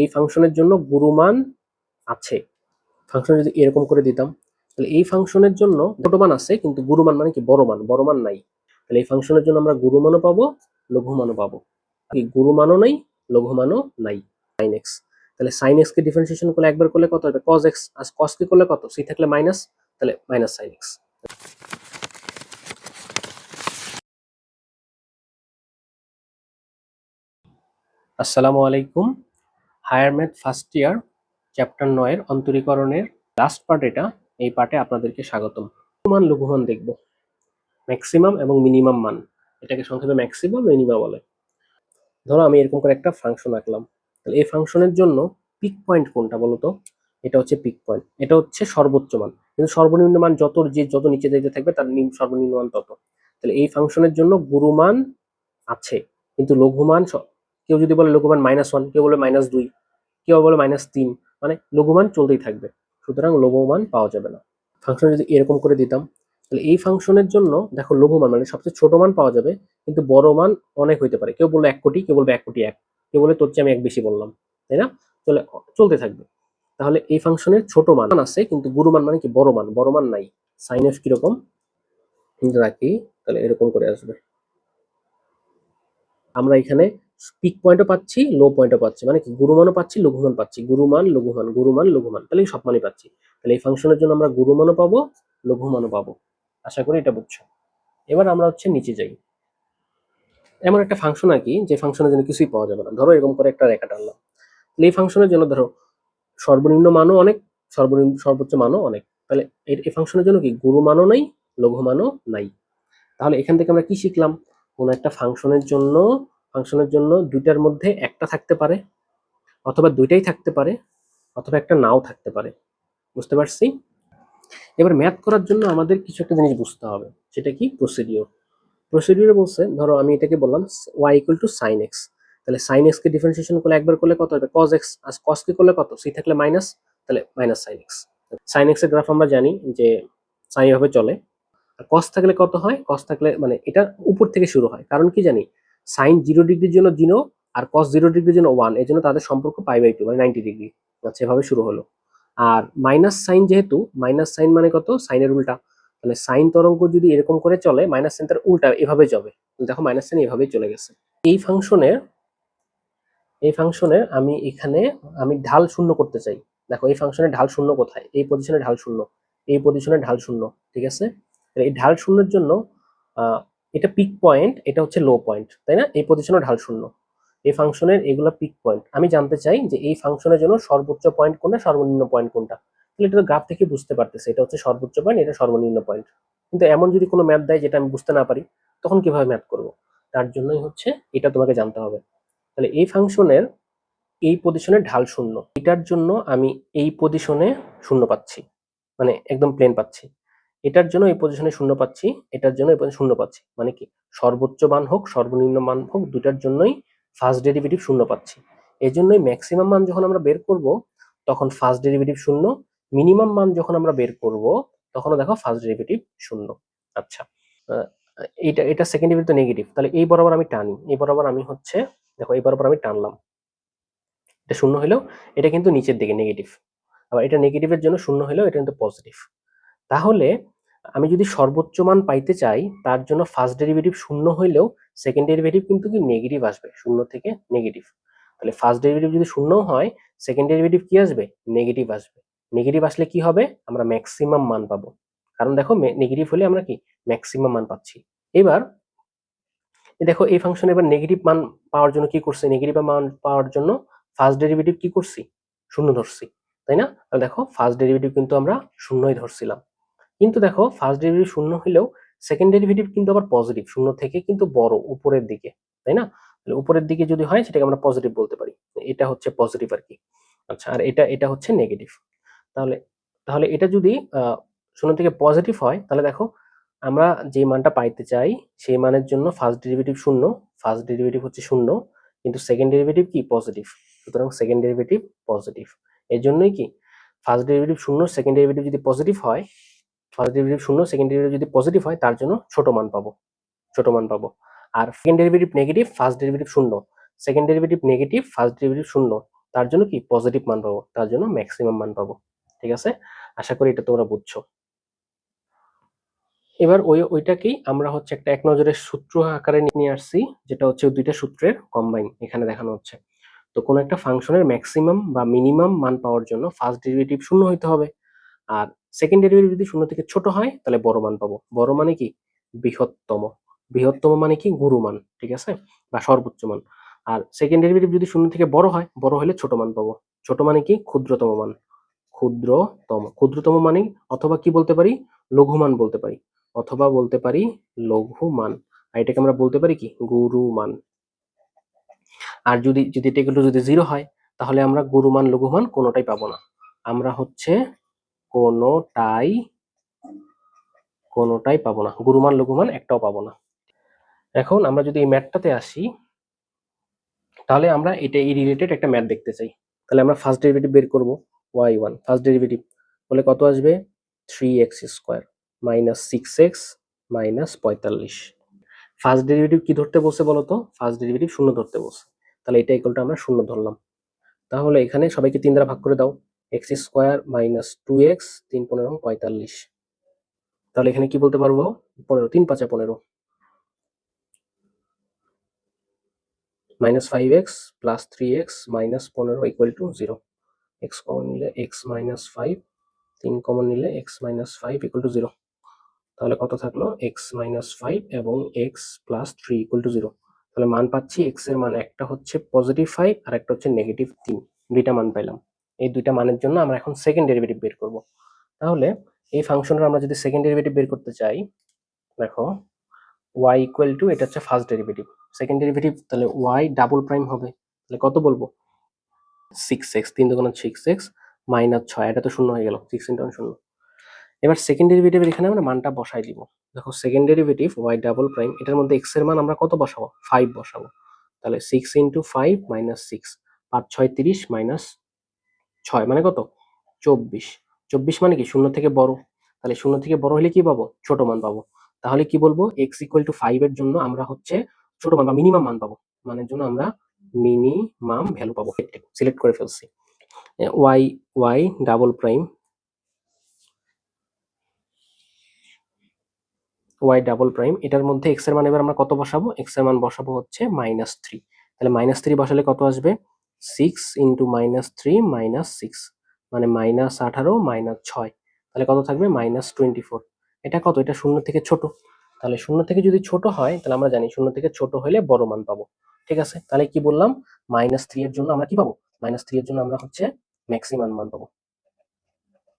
এই ফাংশনের জন্য গুরুমান আছে। ফাংশন যদি এরকম করে দিতাম, তাহলে এই ফাংশনের জন্য ছোট মান আছে, কিন্তু গুরুমান মানে কি? বড় মান বড় মান নাই। তাহলে এই ফাংশনের জন্য আমরা গুরুমানও পাবো লঘুমানও পাবো। এই গুরুমানও নাই লঘুমানও নাই। সাইন এক্স তাহলে সাইন এক্স কে ডিফারেন্সিয়েশন করলে একবার করলে কত হবে? কজ এক্স আর কস কে করলে কত? সি থাকলে মাইনাস তাহলে মাইনাস সাইন এক্স আসসালামু আলাইকুম। Higher math first year chapter নয়ের অন্তরীকরণের লাস্ট পার্ট এটা, এই পার্টে আপনাদেরকে স্বাগতম। মান, লঘুমান দেখব। ম্যাক্সিমাম এবং মিনিমাম মান। এটাকে সংক্ষেপে ম্যাক্সিমাম মিনিমাম বলে। ধরো আমি এরকম করে একটা ফাংশন আঁকলাম। তাহলে এই ফাংশনের জন্য পিক পয়েন্ট কোনটা বলো তো? এটা হচ্ছে পিক পয়েন্ট এটা হচ্ছে সর্বোচ্চ মান। কিন্তু সর্বনিম্ন মান যত যে যত নিচে যেতে থাকবে, তার নিম- সর্বনিম্ন মান তত। তাহলে এই ফাংশনের জন্য গুরুমান আছে। কিন্তু লঘুমান কেউ যদি বলে লঘুমান মাইনাস ওয়ান কেউ বলে মাইনাস দুই। কেউ বলে? মাইনাস তিন। মানে লঘুমান চলতেই থাকবে। সুতরাং লঘুমান পাওয়া যাবে না। ফাংশন যদি এরকম করে দিতাম, তাহলে এই ফাংশনের জন্য দেখো লঘুমান মানে সবচেয়ে ছোট মান পাওয়া যাবে, কিন্তু বড় মান অনেক হইতে পারে। কেউ বলল এক কোটি, কেউ বলবে এক কোটি এক। কেউ বলে তোর চেয়ে আমি এক বেশি বললাম, তাই না? চলে, চলতে থাকবে। তাহলে এই ফাংশনের ছোট মান আছে, কিন্তু গুরুমান মানে কি? বড় মান। বড় মান নাই। সাইন এফ কীরকম? রাখি, তাহলে এরকম করে আসবে। আমরা এখানে পিক পয়েন্টও পাচ্ছি লো পয়েন্টও পাচ্ছি। মানে কি? গুরুমানও পাচ্ছি লঘুমান পাচ্ছি। গুরুমান, লঘুমান গুরুমান, লঘুমান। তাহলে সব মানই পাচ্ছি। তাহলে এই ফাংশনের জন্য আমরা গুরুমানও পাবো, লঘুমানও পাবো। আশা করি এটা বুঝছ। এবার আমরা হচ্ছে নিচে যাই। এমন একটা ফাংশন আর কি, যে ফাংশনের জন্য কিছুই পাওয়া যাবে না। ধরো এরকম করে একটা রেখা টানলাম। তাহলে এই ফাংশনের জন্য ধরো সর্বনিম্ন মানও অনেক, সর্বনিম্ন, সর্বোচ্চ মানও অনেক। তাহলে এই ফাংশনের জন্য কি? গুরুমানও নাই, লঘুমানও নাই। তাহলে এখান থেকে আমরা কি শিখলাম? কোন একটা ফাংশনের জন্য ফাংশনের জন্য দুইটার মধ্যে একটা থাকতে পারে, অথবা দুইটাই থাকতে পারে, অথবা একটা নাও থাকতে পারে। বুঝতে পারছি? এবার ম্যাথ করার জন্য আমাদের কিছু একটা জিনিস বুঝতে হবে, সেটা কি? প্রসিডিওর প্রসিডিওরে বলছে, ধরো আমি এটাকে বললাম Y equal to sine x তাহলে সাইন এক্স কে ডিফারেন্সিয়েশন করলে একবার করলে কত হবে? কজ এক্স আর কস কে করলে কত? সি থাকলে মাইনাস তাহলে মাইনাস সাইন এক্স সাইন এক্সের গ্রাফ আমরা জানি যে সাইন এভাবে চলে। আর কস থাকলে কত হয়? কস থাকলে মানে এটা উপর থেকে শুরু হয়। কারণ কি জানি? সাইন জিরো ডিগ্রির জন্য জিরো আর কস জিরো ডিগ্রির জন্য ওয়ান এই জন্য তাদের সম্পর্ক পাই বাই টু মানে নাইনটি ডিগ্রি আচ্ছা এভাবে শুরু হলো। আর মাইনাস সাইন যেহেতু মাইনাস সাইন মানে কত? সাইনের উল্টা। তাহলে সাইন তরঙ্গ যদি এরকম করে চলে মাইনাস সাইন তার উল্টা, এভাবে যাবে। দেখো মাইনাস সাইন এভাবেই চলে গেছে। এই ফাংশনের এই ফাংশনের আমি এখানে, আমি ঢাল শূন্য করতে চাই। দেখো, এই ফাংশনের ঢাল শূন্য কোথায়? এই পজিশনে ঢাল শূন্য। এই পজিশনে ঢাল শূন্য, ঠিক আছে? এই ঢাল শূন্যের জন্য এটা পিক পয়েন্ট এটা হচ্ছে লো পয়েন্ট তাই না? এই পজিশনে ঢাল শূন্য। এই ফাংশনের এগুলো পিক পয়েন্ট আমি জানতে চাই যে এই ফাংশনের জন্য সর্বোচ্চ পয়েন্ট কোনটা, সর্বনিম্ন পয়েন্ট কোনটা? তাহলে এটা তো গ্রাফ থেকে বুঝতে পারতেছে, এটা হচ্ছে সর্বোচ্চ পয়েন্ট এটা সর্বনিম্ন পয়েন্ট কিন্তু এমন যদি কোনো ম্যাথ দেয় যেটা আমি বুঝতে না পারি, তখন কীভাবে ম্যাথ করব? তার জন্যই হচ্ছে এটা তোমাকে জানতে হবে। তাহলে এই ফাংশনের এই পজিশনে ঢাল শূন্য। এটার জন্য আমি এই পজিশনে শূন্য পাচ্ছি। মানে একদম প্লেন পাচ্ছি। এটার জন্য এই পজিশনে শূন্য পাচ্ছি, এটার জন্য এই পজিশনে শূন্য পাচ্ছি। মানে কি? সর্বোচ্চ মান হোক, সর্বনিম্ন মান হোক দুটার জন্যই ফার্স্ট ডেরিভেটিভ শূন্য পাচ্ছি। এই জন্যই ম্যাক্সিমাম মান যখন আমরা বের করব, তখন ফার্স্ট ডেরিভেটিভ শূন্য মিনিমাম মান যখন আমরা বের করব, তখনও দেখো ফার্স্ট ডেরিভেটিভ শূন্য। আচ্ছা এটা এটা সেকেন্ড ডেরিভেটিভ তো নেগেটিভ তাহলে এই বরাবর আমি টানি, এই বরাবর আমি হচ্ছে, দেখো এই বরাবর আমি টানলাম। এটা শূন্য হলেও, এটা কিন্তু নিচের দিকে নেগেটিভ আবার এটা নেগেটিভের জন্য শূন্য হলেও এটা কিন্তু পজিটিভ তাহলে আমি যদি সর্বোচ্চ মান পাইতে চাই, তার জন্য ফার্স্ট ডেরিভেটিভ শূন্য হইলেও সেকেন্ড ডেরিভেটিভ কিন্তু কি নেগেটিভ আসবে, শূন্য থেকে নেগেটিভ তাহলে ফার্স্ট ডেরিভেটিভ যদি শূন্য হয় সেকেন্ড ডেরিভেটিভ কি আসবে? নেগেটিভ আসবে। নেগেটিভ আসলে কি হবে? আমরা ম্যাক্সিমাম মান পাবো। কারণ দেখো নেগেটিভ হলে আমরা কি? ম্যাক্সিমাম মান পাচ্ছি। এবার, দেখো এই ফাংশন এবার নেগেটিভ মান পাওয়ার জন্য কি করছে? নেগেটিভ মান পাওয়ার জন্য ফার্স্ট ডেরিভেটিভ কি করছি? শূন্য ধরছি। তাই না? তাহলে দেখো ফার্স্ট ডেরিভেটিভ কিন্তু আমরা শূন্যই ধরছিলাম। কিন্তু দেখো ফার্স্ট ডেরিভেটিভ শূন্য হলেও সেকেন্ড ডেরিভেটিভ কিন্তু আবার পজিটিভ শূন্য থেকে কিন্তু বড় উপরের দিকে, তাই না? তাহলে উপরের দিকে যদি হয় সেটাকে আমরা পজিটিভ বলতে পারি। এটা হচ্ছে পজিটিভ আর কি। আচ্ছা আর এটা এটা হচ্ছে নেগেটিভ তাহলে তাহলে এটা যদি শূন্য থেকে পজিটিভ হয়, তাহলে দেখো আমরা যে মানটা পাইতে চাই, সেই মানের জন্য ফার্স্ট ডেরিভেটিভ শূন্য ফার্স্ট ডেরিভেটিভ হচ্ছে শূন্য, কিন্তু সেকেন্ড ডেরিভেটিভ কি? পজিটিভ সুতরাং সেকেন্ড ডেরিভেটিভ পজিটিভ এর জন্যই কি? ফার্স্ট ডেরিভেটিভ শূন্য সেকেন্ড ডেরিভেটিভ যদি পজিটিভ হয় ফার্স্ট ডেরিভেটিভ শূন্য সেকেন্ড ডেরিভেটিভ যদি পজিটিভ হয়, তার জন্য ছোট মান পাবো। ছোট মান পাবো। আর second derivative negative first derivative শূন্য। Second derivative negative first derivative শূন্য। তার জন্য কি? পজিটিভ মান পাবো। তার জন্য ম্যাক্সিমাম মান পাবো। ঠিক আছে? আশা করি এটা তোমরা বুঝছ। এবার ওই, ওইটাকেই আমরা হচ্ছে একটা এক নজরের সূত্র আকারে নিয়ে আসছি, যেটা হচ্ছে দুইটা সূত্রের কম্বাইন এখানে দেখানো হচ্ছে। তো কোনো একটা ফাংশনের ম্যাক্সিমাম বা মিনিমাম মান পাওয়ার জন্য ফার্স্ট ডেরিভেটিভ শূন্য হইতে হবে। আর সেকেন্ড ডেরিভেটিভ যদি শূন্য থেকে ছোট হয়, তাহলে বড় মান পাবো। বড় মানে কি? বৃহত্তম। বৃহত্তম মানে কি? গুরু মান, ঠিক আছে? বা সর্বোচ্চ মান। আর সেকেন্ড ডেরিভেটিভ যদি শূন্য থেকে বড় হয়, বড় হলে ছোট মান পাবো। ছোট মানে কি? ক্ষুদ্রতম মান। ক্ষুদ্রতম। ক্ষুদ্রতম মানে অথবা কি বলতে পারি? লঘু মান বলতে পারি। অথবা বলতে পারি লঘু মান আর এটাকে আমরা বলতে পারি কি? গুরু মান। আর যদি যদি এটা যদি জিরো হয়, তাহলে আমরা গুরু মান লঘু মান কোনোটাই পাবো না। আমরা হচ্ছে কোনোটাই কোনোটাই পাবো না। গুরুমান, লঘুমান একটাও পাবো না। এখন আমরা যদি এই ম্যাথটাতে আসি, তাহলে আমরা এটা এই রিলেটেড একটা ম্যাথ দেখতে চাই। তাহলে আমরা ফার্স্ট ডেরিভেটিভ বের করব ওয়াই ওয়ান ফার্স্ট ডেরিভেটিভ বলে কত আসবে? Three x square minus six x minus পঁয়তাল্লিশ। ফার্স্ট ডেরিভেটিভ কি ধরতে বসে বলো তো? ফার্স্ট ডেরিভেটিভ শূন্য ধরতে বসে তাহলে এটা ইকুয়ালটা আমরা শূন্য ধরলাম। তাহলে এখানে সবাইকে তিন দ্বারা ভাগ করে দাও। X square minus two x তিন পনেরো পঁয়তাল্লিশ। তাহলে এখানে কি বলতে পারব? পনেরো, তিন পাঁচে পনেরো। Minus five x plus three x minus পনেরো equal to zero x common নিলে এক্স মাইনাস ফাইভ, তিন কমন নিলে x minus five equal to zero তাহলে কত থাকল? এক্স মাইনাস ফাইভ এবং x plus three equal to zero তাহলে মান পাচ্ছি, এক্সের মান একটা হচ্ছে পজিটিভ ফাইভ আর একটা হচ্ছে নেগেটিভ তিন। দুইটা মান পাইলাম। এই দুইটা মানের জন্য আমরা এখন সেকেন্ড ডেরিভেটিভ বের করব। তাহলে এই ফাংশনের আমরা যদি সেকেন্ড ডেরিভেটিভ বের করতে চাই, দেখো ওয়াই ইকুয়াল টু এটা হচ্ছে ফার্স্ট ডেরিভেটিভ সেকেন্ড ডেরিভেটিভ তাহলে ওয়াই ডাবল প্রাইম হবে। তাহলে কত বলব? সিক্স এক্স তিন দুগুণ সিক্স এক্স মাইনাস ছয়, এটা তো শূন্য হয়ে গেল সিক্স ইন্টু শূন্য। এবার সেকেন্ড ডেরিভেটিভের এখানে আমরা মানটা বসাই দিব। দেখো second derivative Y double prime এটার মধ্যে এক্সের মান আমরা কত বসাবো? ফাইভ বসাবো। তাহলে six into five minus six পাঁচ, ছয়, তিরিশ মাইনাস ছয় মানে কত? চব্বিশ। চব্বিশ মানে কি? শূন্য থেকে বড়। তাহলে শূন্য থেকে বড় হলে কি পাবো? ছোট মান পাবো। তাহলে কি বলব? এক্স ইকুয়াল টু ফাইভ এর জন্য আমরা হচ্ছে ছোট মান বা মিনিমাম মান পাবো। মানের জন্য আমরা মিনিমাম ভ্যালু পাবো। সিলেক্ট করে ফেলছি। Y Y double prime Y double prime এটার মধ্যে এক্সের মান এবার আমরা কত বসাবো? এক্সের মান বসাবো হচ্ছে মাইনাস থ্রি তাহলে মাইনাস থ্রি বসালে কত আসবে? Six into minus three minus six মানে মাইনাস আঠারো মাইনাস ছয়। তাহলে কত থাকবে? মাইনাস টোয়েন্টি ফোর এটা কত? এটা শূন্য থেকে ছোট। তাহলে শূন্য থেকে যদি ছোট হয়, তাহলে আমরা জানি শূন্য থেকে ছোট হলে বড় মান পাবো। ঠিক আছে? তাহলে কি বললাম? মাইনাস থ্রি এর জন্য আমরা কি পাবো? মাইনাস থ্রি এর জন্য আমরা হচ্ছে ম্যাক্সিমাম মান পাবো।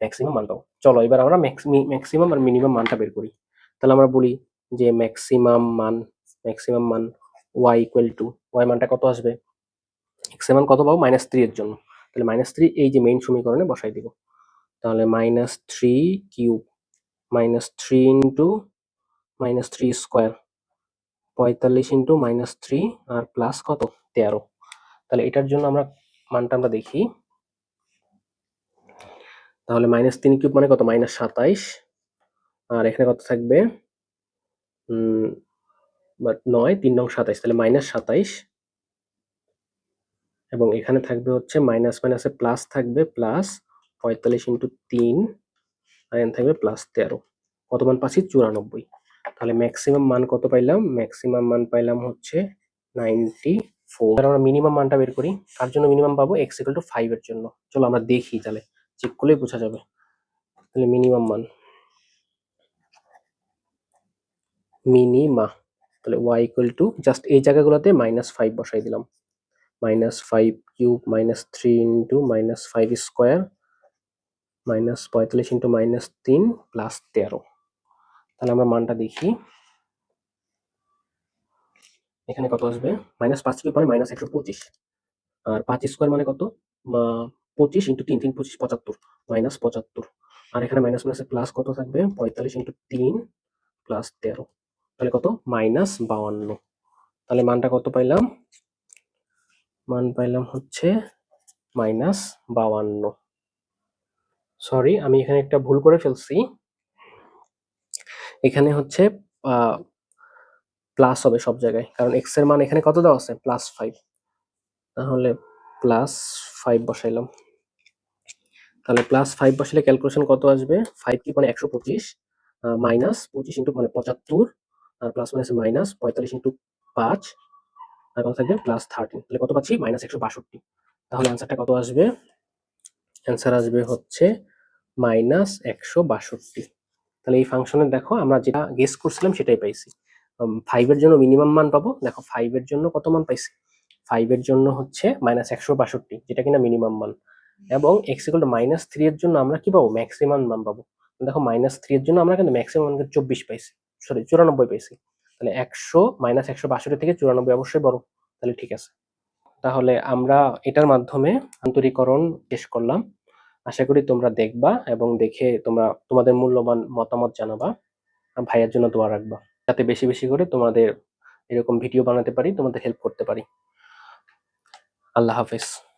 ম্যাক্সিমাম মান পাবো। চলো, এবার আমরা ম্যাক্সিমাম আর মিনিমাম মানটা বের করি। তাহলে আমরা বলি যে ম্যাক্সিমাম মান ম্যাক্সিমাম মান ওয়াই ইকুয়াল টু ওয়াই মানটা কত আসবে? এক্সের মান কত পাবো? মাইনাস থ্রি এর জন্য। তাহলে মাইনাস থ্রি এই যে মেইন সমীকরণে বসাই দিব। তাহলে minus three cube minus three into minus three square পঁয়তাল্লিশ ইন্টু মাইনাস থ্রি আর প্লাস কত? তেরো। তাহলে এটার জন্য আমরা মানটা আমরা দেখি। তাহলে মাইনাস তিন কিউব মানে কত? মাইনাস সাতাইশ। আর এখানে কত থাকবে? বাট নয়, তিন নং সাতাইশ। তাহলে মাইনাস সাতাইশ। এবং এখানে থাকবে হচ্ছে মাইনাস মাইনাসে প্লাস থাকবে প্লাস পঁয়তাল্লিশ ইন্টু তিন, আর এখানে থাকবে প্লাস তেরো। কত মান পাচ্ছি? চুরানব্বই। তাহলে ম্যাক্সিমাম মান কত পাইলাম? ম্যাক্সিমাম মান পাইলাম হচ্ছে নাইনটি ফোর আমরা মিনিমাম মানটা বের করি। কার জন্য মিনিমাম পাবো এক্স ইকুয়াল টু ফাইভ এর জন্য। চলো আমরা দেখি তাহলে। চেক করলেই বোঝা যাবে। তাহলে মিনিমাম মান। মিনিমা তাহলে ওয়াই ইকুয়াল টু জাস্ট এই জায়গাগুলোতে মাইনাস ফাইভ বসাই দিলাম। Minus five cube minus three into minus five square minus পঁয়তাল্লিশ ইন্টু মাইনাস তিন প্লাস তেরো। তাহলে আমরা মানটা দেখি। এখানে কত আসবে? মাইনাস পাঁচ কিউব মানে মাইনাস একশো পঁচিশ। আর পাঁচ স্কোয়ার মানে কত? পঁচিশ ইন্টু তিন তিন পঁচিশ পঁচাত্তর মাইনাস পঁচাত্তর। আর এখানে মাইনাস মাইনাসে প্লাস কত থাকবে? পঁয়তাল্লিশ ইন্টু তিন প্লাস তেরো। তাহলে কত? মাইনাস বাউান্ন তাহলে মানটা কত পাইলাম? মান পাইলাম হচ্ছে মাইনাস বাউান্ন সরি আমি এখানে একটা ভুল করে ফেলছি। এখানে হচ্ছে প্লাস হবে সব জায়গায়। কারণ এক্সের মান এখানে কত দেওয়া আছে? প্লাস ফাইভ তাহলে প্লাস ফাইভ বসাইলাম। তাহলে প্লাস ফাইভ বসালে ক্যালকুলেশন কত আসবে? ফাইভ কি মানে একশো পঁচিশ মাইনাস পঁচিশ ইন্টু মানে পঁচাত্তর, আর প্লাস মাইনাস মাইনাস পঁয়তাল্লিশ ইন্টু পাঁচ কত থাকবে প্লাস থার্টিন তাহলে কত পাচ্ছি? মাইনাস একশো বাষট্টি। তাহলে অ্যান্সারটা কত আসবে? অ্যান্সার আসবে হচ্ছে মাইনাস একশো বাষট্টি। তাহলে এই ফাংশনের দেখো আমরা যেটা গেস করছিলাম সেটাই পাইছি। ফাইভের জন্য মিনিমাম মান পাবো। দেখো ফাইভের জন্য কত মান পাইছি? ফাইভের জন্য হচ্ছে মাইনাস একশো বাষট্টি, যেটা কিনা মিনিমাম মান। এবং এক্স ইকুয়াল মাইনাস থ্রি এর জন্য আমরা কি পাবো? ম্যাক্সিমাম মান পাবো। দেখো মাইনাস থ্রি এর জন্য আমরা কিন্তু ম্যাক্সিমাম মান চব্বিশ পাইছি। সরি চুরানব্বই পাইছি। তাহলে একশো মাইনাস একশো বাষট্টি থেকে চুরানব্বই অবশ্যই বড়। তাহলে ঠিক আছে। তাহলে আমরা এটার মাধ্যমে আন্তরিকরণ শেষ করলাম। আশা করি তোমরা দেখবা এবং দেখে তোমরা, তোমাদের মূল্যবান মতামত জানাবা। আর ভাইয়ের জন্য দোয়া রাখবা। যাতে বেশি বেশি করে তোমাদের এরকম ভিডিও বানাতে পারি, তোমাদের হেল্প করতে পারি। আল্লাহ হাফেজ।